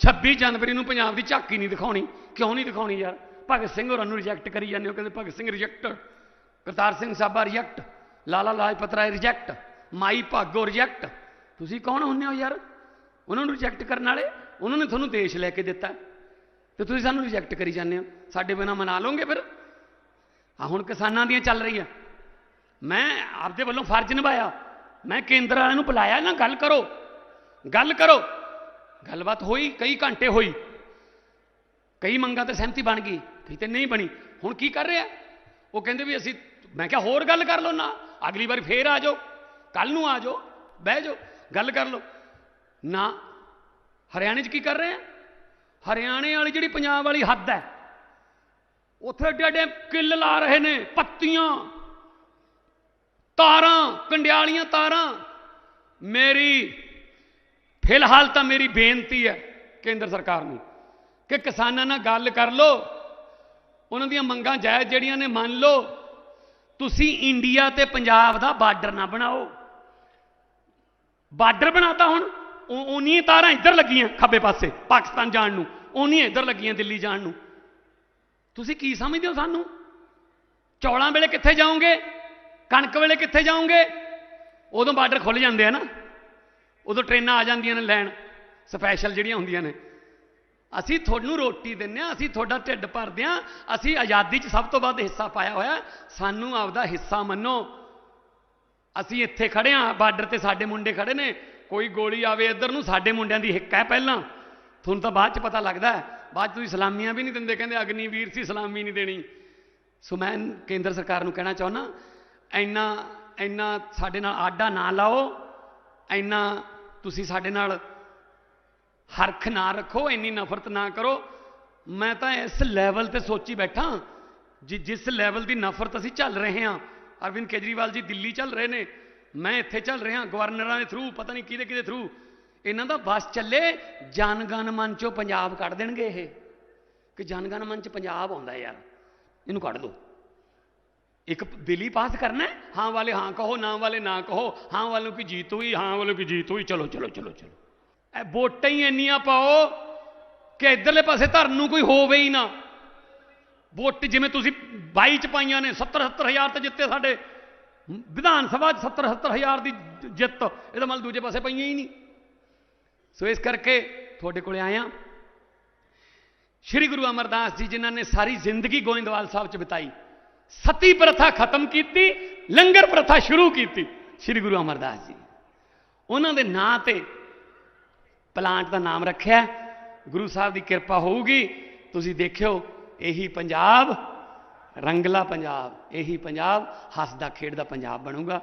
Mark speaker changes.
Speaker 1: 26 ਜਨਵਰੀ ਨੂੰ ਪੰਜਾਬ ਦੀ ਝਾਕੀ ਨਹੀਂ ਦਿਖਾਉਣੀ। ਕਿਉਂ ਨਹੀਂ ਦਿਖਾਉਣੀ ਯਾਰ? ਭਗਤ ਸਿੰਘ ਹੋਰਾਂ ਨੂੰ ਰਿਜੈਕਟ ਕਰੀ ਜਾਂਦੇ ਹੋ, ਕਹਿੰਦੇ ਭਗਤ ਸਿੰਘ ਰਿਜੈਕਟ ਕਰਤਾਰ ਸਿੰਘ ਸਾਬਾ reject Lala Lajpat Rai reject Mai Bhago reject ਤੁਸੀਂ ਕੌਣ ਹੁੰਦੇ ਹੋ ਯਾਰ? ਉਹਨਾਂ ਨੂੰ ਰਿਜੈਕਟ ਕਰਨ ਵਾਲੇ? ਉਹਨਾਂ ਨੇ ਤੁਹਾਨੂੰ ਦੇਸ਼ ਲੈ ਕੇ ਦਿੱਤਾ। ਤੇ ਤੁਸੀਂ ਸਾਨੂੰ ਰਿਜੈਕਟ ਕਰੀ ਜਾਂਦੇ ਹੋ। ਸਾਡੇ ਬਿਨਾ ਮਨਾ ਲਓਗੇ ਫਿਰ? ਆ ਹੁਣ ਕਿਸਾਨਾਂ ਦੀਆਂ ਚੱਲ ਰਹੀਆਂ। ਮੈਂ ਆਪਦੇ ਵੱਲੋਂ ਫਰਜ਼ ਨਿਭਾਇਆ। ਮੈਂ ਕੇਂਦਰ ਵਾਲਿਆਂ ਨੂੰ ਬੁਲਾਇਆ, ਨਾ ਗੱਲ ਕਰੋ। ਗੱਲ ਕਰੋ। ਗੱਲਬਾਤ ਹੋਈ, ਕਈ ਘੰਟੇ ਹੋਈ। ਕਈ ਮੰਗਾਂ ਤੇ ਸਹਿਮਤੀ ਬਣ ਗਈ, ਕਈ ਤੇ ਨਹੀਂ ਬਣੀ। ਹੁਣ ਕੀ ਕਰ ਰਿਹਾ? ਉਹ ਕਹਿੰਦੇ ਵੀ ਅਸੀਂ, ਮੈਂ ਕਿਹਾ ਹੋਰ ਗੱਲ ਕਰ ਲਓ ਨਾ, ਅਗਲੀ ਵਾਰ ਫੇਰ ਆ ਜਾਓ ਕੱਲ ਨੂੰ ਆ ਜਾਓ, ਬਹਿ ਜਾਓ, ਗੱਲ ਕਰ ਲਓ। ਨਾ, ਹਰਿਆਣੇ 'ਚ ਕੀ ਕਰ ਰਹੇ ਆ? ਹਰਿਆਣੇ ਵਾਲੀ ਜਿਹੜੀ ਪੰਜਾਬ ਵਾਲੀ ਹੱਦ ਹੈ, ਉੱਥੇ ਏਡੇ ਏਡੇ ਕਿੱਲ ਲਾ ਰਹੇ ਨੇ, ਪੱਤੀਆਂ, ਤਾਰਾਂ, ਕੰਡਿਆਲੀਆਂ ਤਾਰਾਂ। ਮੇਰੀ ਫਿਲਹਾਲ ਤਾਂ ਮੇਰੀ ਬੇਨਤੀ ਹੈ ਕੇਂਦਰ ਸਰਕਾਰ ਨੂੰ ਕਿ ਕਿਸਾਨਾਂ ਨਾਲ ਗੱਲ ਕਰ ਲਓ। ਉਹਨਾਂ ਦੀਆਂ ਮੰਗਾਂ ਜਾਇਜ਼ ਜਿਹੜੀਆਂ ਨੇ ਮੰਨ ਲਓ। ਤੁਸੀਂ ਇੰਡੀਆ ਤੇ ਪੰਜਾਬ ਦਾ ਬਾਰਡਰ ਨਾ ਬਣਾਓ। ਬਾਰਡਰ ਬਣਾਤਾ ਹੁਣ। ਉਹਨੀਆਂ ਤਾਰਾਂ ਇੱਧਰ ਲੱਗੀਆਂ ਖੱਬੇ ਪਾਸੇ, ਪਾਕਿਸਤਾਨ ਜਾਣ ਨੂੰ। ਉਹਨੀਆਂ ਇੱਧਰ ਲੱਗੀਆਂ ਦਿੱਲੀ ਜਾਣ ਨੂੰ। ਤੁਸੀਂ ਕੀ ਸਮਝਦੇ ਹੋ ਸਾਨੂੰ? ਚੌਲਾਂ ਵੇਲੇ ਕਿੱਥੇ ਜਾਓਗੇ? ਕਣਕ ਵੇਲੇ ਕਿੱਥੇ ਜਾਓਗੇ? ਉਦੋਂ ਬਾਰਡਰ ਖੁੱਲ ਜਾਂਦੇ ਆ ਨਾ। ਉਦੋਂ ਟ੍ਰੇਨਾਂ ਆ ਜਾਂਦੀਆਂ ਨੇ ਲੈਣ, ਸਪੈਸ਼ਲ ਜਿਹੜੀਆਂ ਹੁੰਦੀਆਂ ਨੇ। ਅਸੀਂ ਤੁਹਾਨੂੰ ਰੋਟੀ ਦਿੰਨੇ ਆ ਅਸੀਂ ਤੁਹਾਡਾ ਢਿੱਡ ਭਰਦੇ ਆ ਅਸੀਂ ਆਜ਼ਾਦੀ 'ਚ ਸਭ ਤੋਂ ਵੱਧ ਹਿੱਸਾ ਪਾਇਆ ਹੋਇਆ ਸਾਨੂੰ ਆਪਦਾ ਹਿੱਸਾ ਮੰਨੋ। ਅਸੀਂ ਇੱਥੇ ਖੜੇ ਆ ਬਾਰਡਰ ਤੇ ਸਾਡੇ ਮੁੰਡੇ ਖੜੇ ਨੇ। ਕੋਈ ਗੋਲੀ ਆਵੇ ਇੱਧਰ ਨੂੰ, ਸਾਡੇ ਮੁੰਡਿਆਂ ਦੀ ਹਿੱਕ ਹੈ ਪਹਿਲਾਂ। ਤੁਹਾਨੂੰ ਤਾਂ ਬਾਅਦ 'ਚ ਪਤਾ ਲੱਗਦਾ ਬਾਅਦ 'ਚ ਤੁਸੀਂ ਸਲਾਮੀਆਂ ਵੀ ਨਹੀਂ ਦਿੰਦੇ, ਕਹਿੰਦੇ ਅਗਨੀਵੀਰ ਸੀ, ਸਲਾਮੀ ਨਹੀਂ ਦੇਣੀ। ਸੋ ਮੈਂ ਕੇਂਦਰ ਸਰਕਾਰ ਨੂੰ ਕਹਿਣਾ ਚਾਹੁੰਦਾ, ਇੰਨਾ ਇੰਨਾ ਸਾਡੇ ਨਾਲ ਆਡਾ ਨਾ ਲਾਓ, ਇੰਨਾ ਤੁਸੀਂ ਸਾਡੇ ਨਾਲ ਹਰਖ ਨਾ ਰੱਖੋ, ਇੰਨੀ ਨਫ਼ਰਤ ਨਾ ਕਰੋ। ਮੈਂ ਤਾਂ ਇਸ ਲੈਵਲ ਤੇ ਸੋਚੀ ਬੈਠਾ ਜਿ, ਜਿਸ ਲੈਵਲ ਦੀ ਨਫ਼ਰਤ ਅਸੀਂ ਚੱਲ ਰਹੇ ਹਾਂ। ਅਰਵਿੰਦ ਕੇਜਰੀਵਾਲ ਜੀ ਦਿੱਲੀ ਚੱਲ ਰਹੇ ਨੇ, ਮੈਂ ਇੱਥੇ ਚੱਲ ਰਿਹਾ, ਗਵਰਨਰਾਂ ਦੇ ਥਰੂ ਪਤਾ ਨਹੀਂ ਕਿਹਦੇ ਕਿਹਦੇ ਥਰੂ ਇਹਨਾਂ ਦਾ ਬਸ ਚੱਲੇ ਜਨਗਣ ਮਨ ਚੋਂ ਪੰਜਾਬ ਕੱਢ ਦੇਣਗੇ ਇਹ। ਕਿ ਜਨਗਣ ਮਨ ਚ ਪੰਜਾਬ ਆਉਂਦਾ ਯਾਰ, ਇਹਨੂੰ ਕੱਢ ਦਿਓ ਇੱਕ ਬਿੱਲੀ ਪਾਸ ਕਰਨਾ ਹੈ? ਹਾਂ ਵਾਲੇ, ਹਾਂ ਕਹੋ, ਨਾ ਵਾਲੇ, ਨਾ ਕਹੋ। ਹਾਂ ਵਾਲੋਂ ਕੀ ਜੀਤ ਹੋਈ, ਹਾਂ ਵਾਲੋਂ ਕੀ ਜੀਤ ਹੋਈ? ਚਲੋ ਚਲੋ ਚਲੋ ਚਲੋ। ਇਹ ਵੋਟਾਂ ਹੀ ਇੰਨੀਆਂ ਪਾਓ ਕਿ ਇਧਰਲੇ ਪਾਸੇ ਧਰਨ ਨੂੰ ਕੋਈ ਹੋਵੇ ਹੀ ਨਾ। ਵੋਟ ਜਿਵੇਂ ਤੁਸੀਂ 22 ਚ ਪਾਈਆਂ ਨੇ 70 70000 ਤੇ ਜਿੱਤੇ ਸਾਡੇ। ਵਿਧਾਨ ਸਭਾ 'ਚ 70 70000 ਦੀ ਜਿੱਤ, ਇਹਦਾ ਮਤਲਬ ਦੂਜੇ ਪਾਸੇ ਪਈਆਂ ਹੀ ਨਹੀਂ। ਸੋ ਇਸ ਕਰਕੇ ਤੁਹਾਡੇ ਕੋਲੇ ਆਇਆ। ਸ਼੍ਰੀ ਗੁਰੂ ਅਮਰਦਾਸ ਜੀ ਜਿਨ੍ਹਾਂ ਨੇ ਸਾਰੀ ਜ਼ਿੰਦਗੀ ਗੋਇੰਦਵਾਲ ਸਾਹਿਬ 'ਚ ਬਿਤਾਈ। ਸਤੀ ਪ੍ਰਥਾ ਖਤਮ ਕੀਤੀ, ਲੰਗਰ ਪ੍ਰਥਾ ਸ਼ੁਰੂ ਕੀਤੀ। ਸ਼੍ਰੀ ਗੁਰੂ ਅਮਰਦਾਸ ਜੀ ਉਹਨਾਂ ਦੇ ਨਾਂ ਤੇ ਪਲਾਂਟ ਦਾ ਨਾਮ ਰੱਖਿਆ। ਗੁਰੂ ਸਾਹਿਬ ਦੀ ਕਿਰਪਾ ਹੋਊਗੀ। ਤੁਸੀਂ ਦੇਖਿਓ, ਇਹੀ ਪੰਜਾਬ, ਰੰਗਲਾ ਪੰਜਾਬ, ਇਹੀ ਪੰਜਾਬ, ਹੱਸਦਾ ਖੇਡਦਾ ਪੰਜਾਬ ਬਣੂਗਾ।